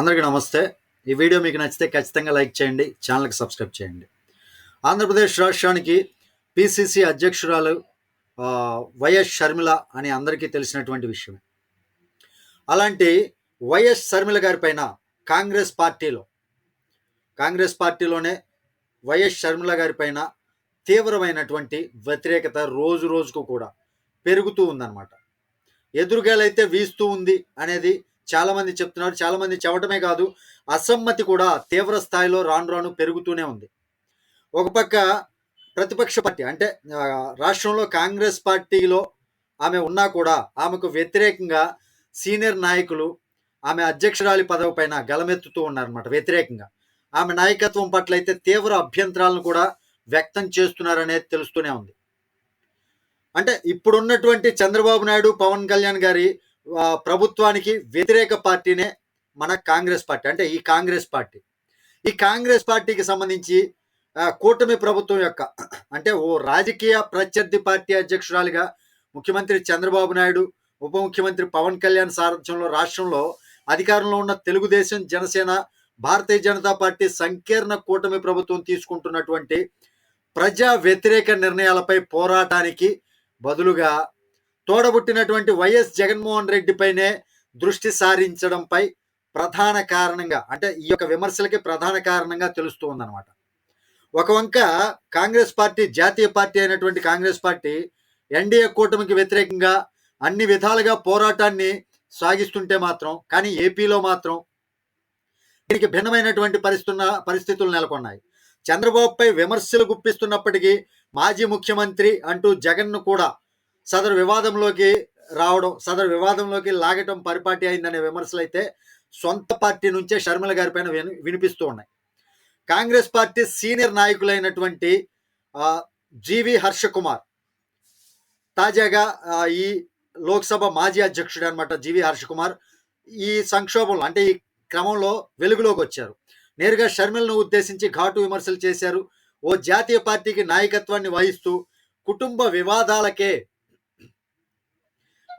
అందరికీ నమస్తే. ఈ వీడియో మీకు నచ్చితే ఖచ్చితంగా లైక్ చేయండి ఛానల్కి సబ్స్క్రైబ్ చేయండి. ఆంధ్రప్రదేశ్ రాష్ట్రానికి పిసిసి అధ్యక్షురాలు వైఎస్ షర్మిల అని అందరికీ తెలిసినటువంటి విషయమే. అలాంటి వైఎస్ షర్మిల గారి పైన కాంగ్రెస్ పార్టీలో కాంగ్రెస్ పార్టీలోనే వైఎస్ షర్మిల గారి పైన తీవ్రమైనటువంటి వ్యతిరేకత రోజు రోజుకు కూడా పెరుగుతూ ఉందన్నమాట. ఎదురుగాలైతే వీస్తూ ఉంది అనేది చాలా మంది చెప్తున్నారు చాలా మంది చెప్పడమే కాదు అసమ్మతి కూడా తీవ్ర స్థాయిలో రాను రాను పెరుగుతూనే ఉంది. ఒక పక్క ప్రతిపక్ష పార్టీ అంటే రాష్ట్రంలో కాంగ్రెస్ పార్టీలో ఆమె ఉన్నా కూడా ఆమెకు వ్యతిరేకంగా సీనియర్ నాయకులు ఆమె అధ్యక్షురాలి పదవి పైన గలమెత్తుతూ ఉన్నారన్నమాట వ్యతిరేకంగా. ఆమె నాయకత్వం పట్ల అయితే తీవ్ర అభ్యంతరాలను కూడా వ్యక్తం చేస్తున్నారనేది తెలుస్తూనే ఉంది. అంటే ఇప్పుడున్నటువంటి చంద్రబాబు నాయుడు పవన్ కళ్యాణ్ గారి ప్రభుత్వానికి వ్యతిరేక పార్టీనే మన కాంగ్రెస్ పార్టీ అంటే ఈ కాంగ్రెస్ పార్టీ. ఈ కాంగ్రెస్ పార్టీకి సంబంధించి కూటమి ప్రభుత్వం యొక్క అంటే ఓ రాజకీయ ప్రత్యర్థి పార్టీ అధ్యక్షురాలిగా ముఖ్యమంత్రి చంద్రబాబు నాయుడు ఉప ముఖ్యమంత్రి పవన్ కళ్యాణ్ సారథ్యంలో రాష్ట్రంలో అధికారంలో ఉన్న తెలుగుదేశం జనసేన భారతీయ జనతా పార్టీ సంకీర్ణ కూటమి ప్రభుత్వం తీసుకుంటున్నటువంటి ప్రజా వ్యతిరేక నిర్ణయాలపై పోరాటానికి బదులుగా తోడబుట్టినటువంటి వైఎస్ జగన్మోహన్ రెడ్డిపైనే దృష్టి సారించడంపై ప్రధాన కారణంగా అంటే ఈ యొక్క విమర్శలకి ప్రధాన కారణంగా తెలుస్తూ ఉందన్నమాట. ఒక వంక కాంగ్రెస్ పార్టీ జాతీయ పార్టీ అయినటువంటి కాంగ్రెస్ పార్టీ ఎన్డీఏ కూటమికి వ్యతిరేకంగా అన్ని విధాలుగా పోరాటాన్ని సాగిస్తుంటే మాత్రం కానీ ఏపీలో మాత్రం దీనికి భిన్నమైనటువంటి పరిస్థితున్న పరిస్థితులు నెలకొన్నాయి. చంద్రబాబుపై విమర్శలు గుప్పిస్తున్నప్పటికీ మాజీ ముఖ్యమంత్రి అంటూ జగన్ను కూడా సదరు వివాదంలోకి రావడం సదరు వివాదంలోకి లాగటం పరిపాటి అయిందనే విమర్శలు అయితే సొంత పార్టీ నుంచే షర్మిల గారి పైన విని- వినిపిస్తూ ఉన్నాయి. కాంగ్రెస్ పార్టీ సీనియర్ నాయకులైనటువంటి జీవి హర్ష కుమార్ తాజాగా ఈ లోక్సభ మాజీ అధ్యక్షుడు అనమాట జీవి హర్ష కుమార్ ఈ సంక్షోభంలో అంటే ఈ క్రమంలో వెలుగులోకి వచ్చారు. నేరుగా షర్మిలను ఉద్దేశించి ఘాటు విమర్శలు చేశారు. ఓ జాతీయ పార్టీకి నాయకత్వాన్ని వహిస్తూ కుటుంబ వివాదాలకే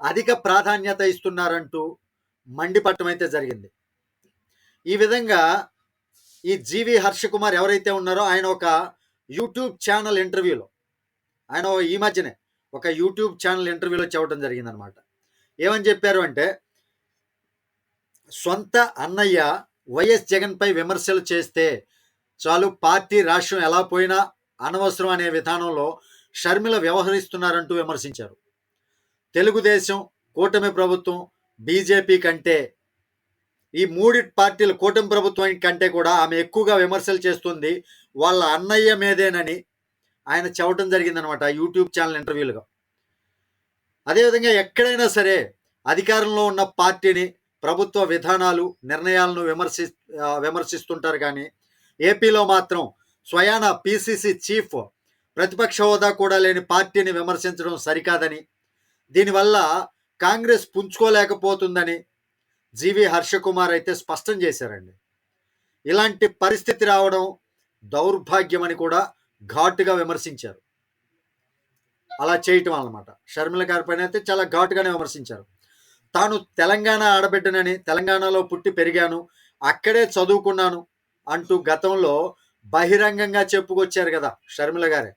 అధిక ప్రాధాన్యత ఇస్తున్నారంటూ మండిపట్టం అయితే జరిగింది. ఈ విధంగా ఈ జీవి హర్ష కుమార్ ఎవరైతే ఉన్నారో ఆయన ఒక యూట్యూబ్ ఛానల్ ఇంటర్వ్యూలో ఆయన ఈ మధ్యనే ఒక యూట్యూబ్ ఛానల్ ఇంటర్వ్యూలో చెప్పడం జరిగిందనమాట ఏమని చెప్పారు అంటే సొంత అన్నయ్య వైఎస్ జగన్పై విమర్శలు చేస్తే చాలు పార్టీ రాష్ట్రం ఎలా పోయినా అనవసరం అనే విధానంలో షర్మిల వ్యవహరిస్తున్నారంటూ విమర్శించారు. తెలుగుదేశం కూటమి ప్రభుత్వం బీజేపీ కంటే ఈ మూడి పార్టీలు కూటమి ప్రభుత్వం కంటే కూడా ఆమె ఎక్కువగా విమర్శలు చేస్తుంది. వాళ్ళ అన్నయ్య మీదేనని ఆయన చెప్పడం జరిగిందనమాట యూట్యూబ్ ఛానల్ ఇంటర్వ్యూలుగా. అదేవిధంగా ఎక్కడైనా సరే అధికారంలో ఉన్న పార్టీని ప్రభుత్వ విధానాలు నిర్ణయాలను విమర్శి విమర్శిస్తుంటారు కానీ ఏపీలో మాత్రం స్వయాన పిసిసి చీఫ్ ప్రతిపక్ష హోదా కూడా లేని పార్టీని విమర్శించడం సరికాదని దీనివల్ల కాంగ్రెస్ పుంజుకోలేకపోతుందని జీవి హర్షకుమార్ అయితే స్పష్టం చేశారండి. ఇలాంటి పరిస్థితి రావడం దౌర్భాగ్యమని కూడా ఘాటుగా విమర్శించారు. అలా చేయటం అన్నమాట. షర్మిల గారి పైన అయితే చాలా ఘాటుగానే విమర్శించారు. తాను తెలంగాణ ఆడబిడ్డనని తెలంగాణలో పుట్టి పెరిగాను అక్కడే చదువుకున్నాను అంటూ గతంలో బహిరంగంగా చెప్పుకొచ్చారు కదా షర్మిల గారే.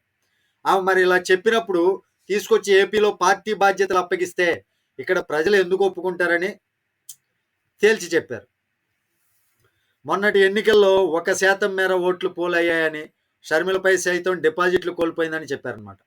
ఆమె మరి ఇలా చెప్పినప్పుడు తీసుకొచ్చి ఏపీలో పార్టీ బాధ్యతలు అప్పగిస్తే ఇక్కడ ప్రజలు ఎందుకు ఒప్పుకుంటారని తేల్చి చెప్పారు. మొన్నటి ఎన్నికల్లో ఒక శాతం మేర ఓట్లు పోలయ్యాయని షర్మిలపై సైతం డిపాజిట్లు కోల్పోయిందని చెప్పారనమాట